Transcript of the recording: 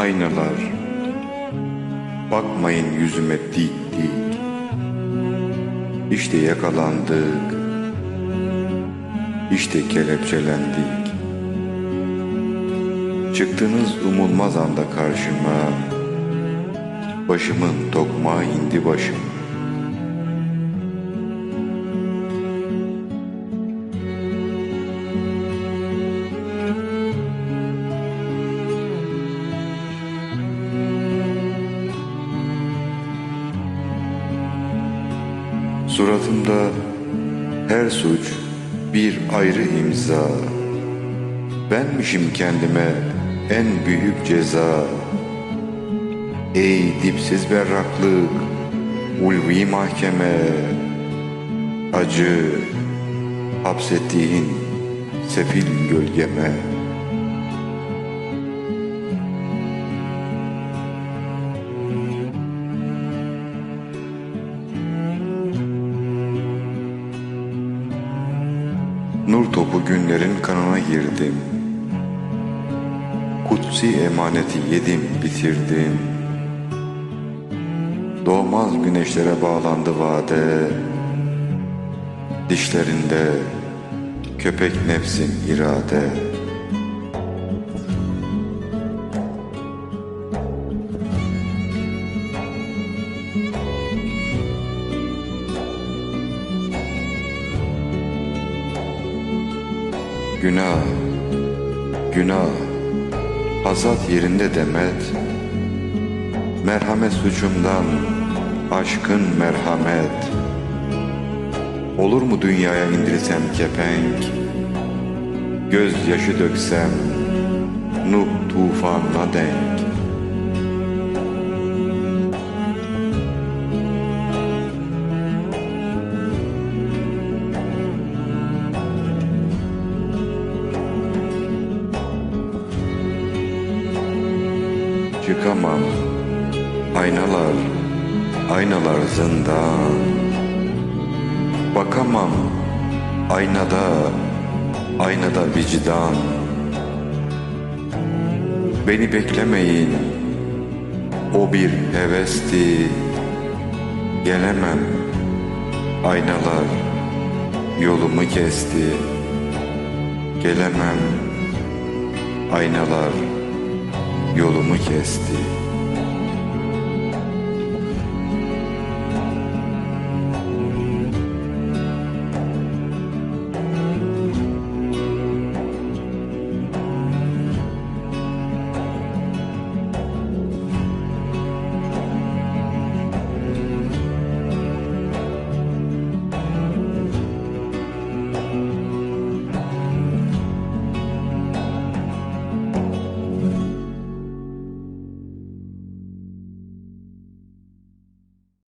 aynalar. Bakmayın yüzüme dik dik. İşte yakalandık. İşte kelepçelendik. Çıktınız umulmaz anda karşıma. Başımın tokmağı indi başım Suratımda her suç bir ayrı imza. Benmişim kendime en büyük ceza. Ey dipsiz berraklık, ulvi mahkeme. Acı, hapsettiğin sefil gölgeme Nur topu günlerin kanına girdim. Kutsi emaneti yedim bitirdim. Doğmaz güneşlere bağlandı vade. Dişlerinde köpek nefsin irade Günah, günah, hazat yerinde demet, merhamet suçumdan, aşkın merhamet. Olur mu dünyaya indirsem kepenk, gözyaşı döksem, Nuh tufanına denk. Çıkamam, aynalar, aynalar zindan. Bakamam, aynada, aynada vicdan. Beni beklemeyin, o bir hevesti. Gelemem, aynalar yolumu kesti. Gelemem, aynalar yolumu kesti.